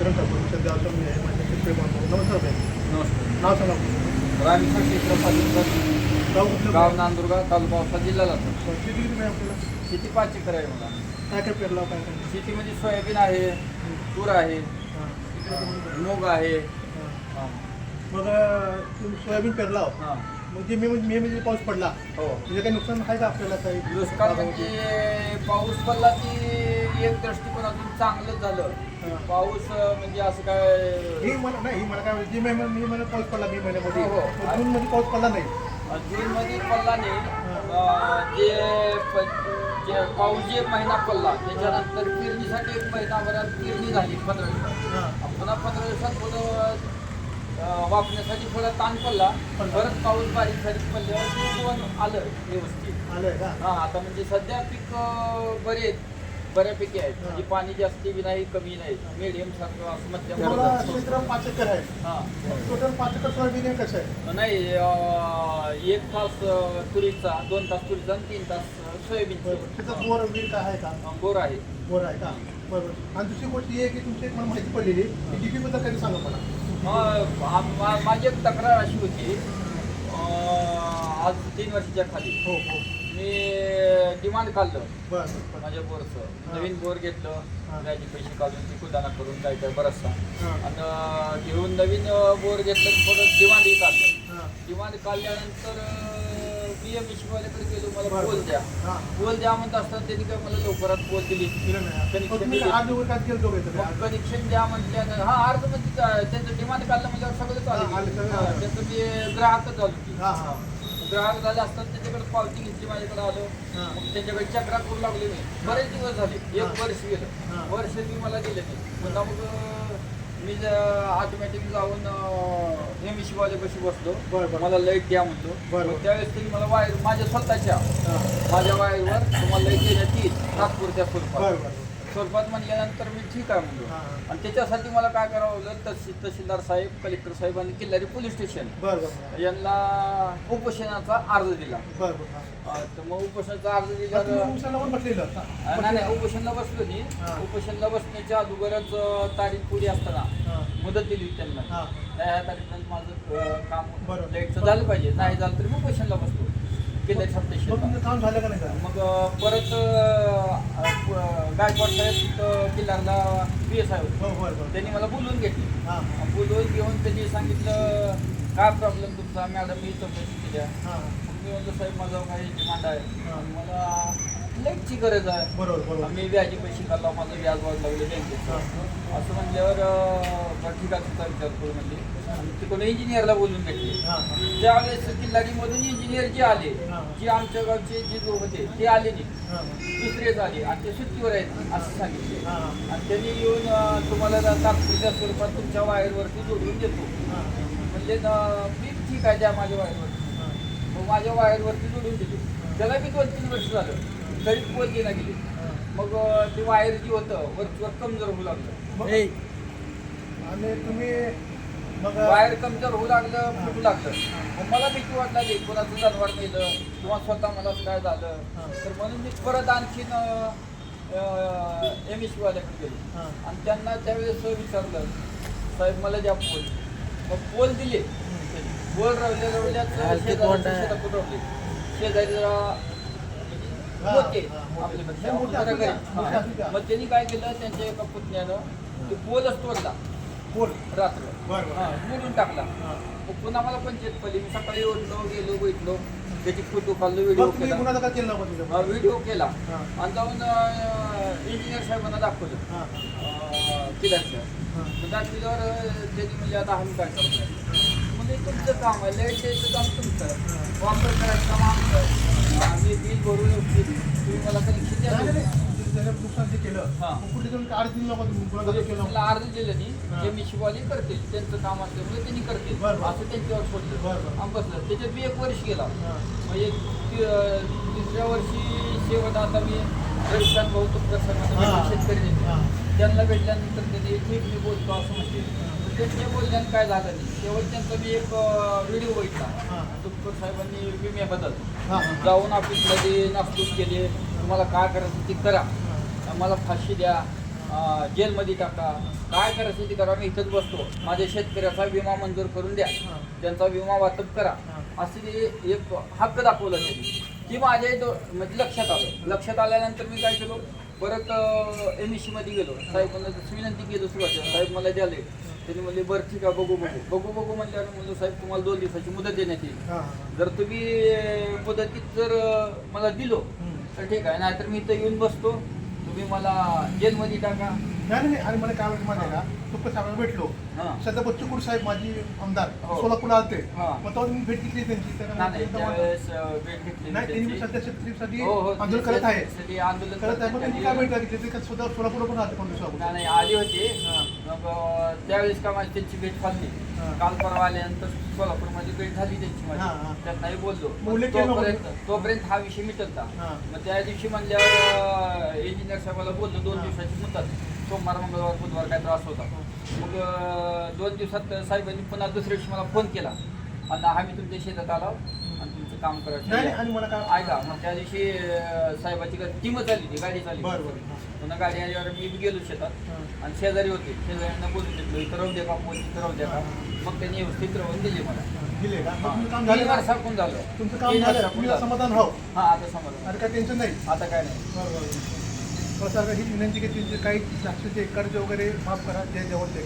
करतो सध्या असं मी आहे माझ्या शेतकरी बांधव नमस्कार भाई नमस्कार नाव सांगा. रामेश्वर क्षेत्र पाटील गाव कुठलं गाव नांदुर्गा तालुका औसा जिल्हा लातूर शेती किती आपल्याला शेती पाच एकर आहे मला काय काय पेरला काय काय शेतीमध्ये सोयाबीन आहे तूर आहे हां. मूग आहे हां. हा. मग अं, तुम्ही सोयाबीन पेरला हो. हा. मग जे मे मे मध्ये पाऊस पडला हो म्हणजे काही नुकसान आहे का आपल्याला काही दुष्काळ म्हणजे पाऊस पडला की एक दृष्टिकोनातून चांगलंच झालं. पाऊस म्हणजे असं काय? ही मला नाही ही मला काय जे मे मे महिन्यात पाऊस पडला मे महिन्यामध्ये हो, हो. जून मध्ये पाऊस पडला नाही. जून मध्ये पडला नाही. अं, जे प- जे पाऊस जे महिना पडला त्याच्यानंतर पेरणीसाठी एक महिनाभरात पेरणी झाली पंधरा दिवसात. पुन्हा पंधरा दिवसात पुन्हा अं, वापरण्यासाठी थोडा ताण पडला. पण- परत पाऊस बारीक बारीक पडल्यावर ते आलं व्यवस्थित. आलंय का? हा आता म्हणजे सध्या पीक अं, बरे आहेत. बऱ्यापैकी आहेत. म्हणजे पाणी जास्ती बी नाही कमी नाही. मिडियम सारखं असं मध्यम. क्षेत्र पाच एकर आहे. हा. टोटल पाच एकर सोयाबीन आहे. कसं आहे नाही अं, एक तास अं, तुरीचा दोन तास तुरीचा आणि तीन तास बरोबर त्याचा बोर काय आहे का? बोर आहे. बोर आहे का? बरोबर आणि दुसरी गोष्ट ही आहे की तुमची एक मला माहिती पडलेली की डीपी बद्दल काही सांगा मला. मग आम- मा- माझी एक तक्रार अशी होती. अं, आज तीन वर्षाच्या खाली. हो हो. मी डिमांड बरं बरं. माझ्या बोरचं. नवीन बोर घेतलं. व्याजी पैसे काढून ती कुदाना करून काय काय बरचसा. आणि घेऊन नवीन बोर घेतलं परत डिमांडही काढलं. डिमांड काढल्यानंतर बी एम शिवाल्याकडे गेलो. मला. बोल द्या. बोल द्या म्हणत असताना त्यांनी काय मला लवकरात बोल दिली. कनेक्शन द्या म्हटल्यानं हा अर्ज म्हणजे त्यांचं डिमांड काढलं म्हणजे सगळं चालू. त्यांचं मी ग्राहकच झालो. ग्राहक झाले असताना त्याच्याकडे पावती घेतली माझ्याकडे आलो. मग त्यांच्याकडे चक्रा करू लागले मी. बरेच दिवस झाले. एक वर्ष. गेलं. वर्ष मी मला दिलं नाही. मग मी ऑटोमॅटिक जाऊन एम कशी बसलो. बरं, बरं. मला लाइट द्या म्हणतो बरं, मग बरं. त्यावेळेस त्यांनी मला वायर माझ्या स्वतःच्या. माझ्या वायरवर तुम्हाला लाइट देण्यात येईल. नागपूरच्या स्वरूपात. स्वरूपात म्हणल्यानंतर मी ठीक आहे म्हणलो. हां. आणि त्याच्यासाठी मला काय करावं लागलं? तहसील तहसीलदार साहेब कलेक्टर साहेब आणि किल्लारी पोलीस स्टेशन बरं बरं यांना उपोषणाचा अर्ज दिला. बरं बरं हां. अं, तर मग उपोषणाचा अर्ज तुम्ही उसाला पण अं, नाही नाही उपोषणला बसलो हां. नाही उपोषणला बसण्याच्या अगोदरच अं, तारीख पुढे असताना हां. मुदत दिली त्यांना. हां. त्या तारीखेनंतर माझं अं, काम बरोबर. लाईटचं झालं पाहिजे. नाही झालं तरी मग उपोषणला बसलो. किल्लारी मग सप्टेशन तुमचं काम झालं का नाही मग अं, परत अं, गायकवाड साहेब तिथं किल्लारला पी एस आय होते हो बरं त्यांनी मला बोलवून घेतली. हां. बोलवून घेऊन त्यांनी सांगितलं काय प्रॉब्लेम तुमचा? मॅडम मी चौकशी केल्या. हां. मग मी म्हणलं साहेब माझा काही डिमांड आहे. हां. मला लाईटची गरज आहे. बरोबर बरोबर. मी व्याजी पैसे काढला माझं व्याज वाढ लागले बँकेचं असं म्हणल्यावर ठीक आहे तुमचा विचार करू म्हणले आणि तिकडून इंजिनियरला बोलून भेटले. हां हां. त्यावेळेस किल्लारीमधून इंजिनियर जे आले. जे आमच्या गावचे जे लोक होते ते आले नाही. दुसरेच आले आणि ते सुट्टीवर आहेत असं सांगितले. हां. आणि त्यांनी येऊन तुम्हाला तात्पुरत्या स्वरूपात तुमच्या वायरवरती जोडून देतो. म्हणजे मी ठीक आहे द्या माझ्या वायरवरती. मग माझ्या वायरवरती जोडून दिली त्याला मी दोन तीन वर्ष झालं. तरी पोल गेला गेली. मग ते वायर जे होतं वरचीवर कमजोर होऊ लागलं. मग- आणि तुम्ही मग वायर कमजोर होऊ लागलं फुटू लागलं. मग मला भीती वाटली कोणाचं जनावर नेलं किंवा स्वतः मला काय झालं. हां. तर म्हणून मी परत आणखीन एम एस वाल्याकडे गेलो. आणि त्यांना त्यावेळेस विचारलं साहेब मला द्या पोल. मग पोल दिले. पोल रवल्या रवल्याच शेजाऱ्याच्या शेताकडून रवले शेजारी जरा मोठे. गरीब. मग त्यांनी काय केलं? त्यांच्या एका पुतण्यानं ते पोलच तोडला. बोल रात्र. बरं हा, बरं मोडून टाकला. हां. मग पुन्हा मला पंचायत पडली. मी सकाळी उठलो गेलो बैठलो. त्याची फोटो काढलो मग व्हिडिओ तुम्ही केला. गुन्हा दाखल केला नव्हता हा, तुझ्या व्हिडिओ केला. हां. आणि जाऊन इंजिनियर साहेबांना दाखवलं. हां. किल्ल्याचं. हां. मग दाखविल्यावर त्यांनी म्हणजे आता आम्ही काय करतोय म्हणजे तुमचं काम आहे लाइट द्यायचं काम तुमचं. वापर करायचं काम आमचं. आम्ही बिल भरून येऊ. तुम्ही मला कनेक्शन द्या नुकसान केलं हां. कुठे जाऊन अडीच दिन नको तुम्ही गुन्हा दाखल केला पोलिसांना अर्ज दिलं. नाही जे मी शिवाली करतील त्यांचं काम असल्यामुळे त्यांनी बरं. असं त्यांच्यावर सोडलं. आम बसलं त्याच्यात मी एक वर्ष गेला हां म्हणजे ति- तिसऱ्या वर्षी शेवट आता मी रविकांत भाऊ तुमच्या हां. शेतकरी. त्यांना भेटल्यानंतर त्यांनी ठीक मी बोलतो असं म्हणते त्यांच्या बोलण्यात काय झालं नाही शेवट त्यांचा मी एक व्हिडिओ बघितला. हां. तुमकर साहेबांनी विम्याबद्दल जाऊन ऑफिसमध्ये नागपूर केले. तुम्हाला काय करायचं ते करा. मला फाशी द्या. जेलमध्ये टाका. काय करायचं ते करा. मी इथंच बसतो. माझ्या शेतकऱ्याचा विमा मंजूर करून द्या. त्यांचा विमा वाटप करा. असं ते एक हक्क दाखवला त्यांनी. ती माझ्या इथं म्हणजे लक्षात आलं. लक्षात आल्यानंतर मी काय केलो? परत एम एसमध्ये गेलो. साहेबांना विनंती केली सुरुवातीला साहेब मला द्याले. त्यांनी म्हणले बरं ठीक आहे बघू बघू बघू बघू म्हणल्यावर म्हणलं साहेब तुम्हाला दोन दिवसाची मुदत देण्यात येईल. जर तुम्ही मुदतीत जर मला दिलो. तर ठीक आहे. नाहीतर मी इथं येऊन बसतो. तुम्ही मला जेलमध्ये टाका. नाही नाही आणि मला काय वाटतं माहिती का? साहेबांना भेटलो सध्या बच्चूकुड साहेब माझी आमदार हो. सोलापूरला आलते. मग तेव्हा मी भेट घेतली त्यांची त्यांना नाही. सध्या शेतकरीसाठी हो हो आंदोलन करत आहे आंदोलन करत आहे मग त्यांनी काय भेट घेतली ते स्वतः सोलापूरला पण आलते पण. नाही आली होती त्यावेळेस का माझी त्यांची भेट झाली. काल परवा आल्यानंतर सोलापूरमध्ये भेट झाली त्यांची. माझी त्यांनाही बोललो तोपर्यंत. तोपर्यंत हा विषय मिटलता. मग त्या दिवशी म्हणल्यावर साहेबाला बोललो दोन. दिवसाची मुदत. सोमवार मंगळवार बुधवार काय त्रास होता. मग दोन दिवसात साहेबांनी पुन्हा दुसऱ्या दिवशी मला फोन केला. आणि आम्ही तुमच्या शेतात आलो आणि तुमचं काम करायचं. नाही नाही, आणि मला काय ऐका मग त्या दिवशी साहेबाची टीमच आली होती गाडी चालली. पुन्हा गाडी आल्यावर मी गेलो शेतात. आणि शेजारी होते. शेजाऱ्यांना बोलून घेतलं इथं राहू द्या का? मोदी इथं राहू द्या का? मग त्यांनी व्यवस्थित राहून दिली मला. दिले का? झालं झालं. तुमचं काम झालं. झालं. समाधान हो हा आता समजलं आणि काय टेन्शन नाही. आता काय नाही. बरं बरं बरं. मला सरकार ही विनंती की तुमचे काही साक्षीचे एकाडचे वगैरे माफ करा जे जेवण द्या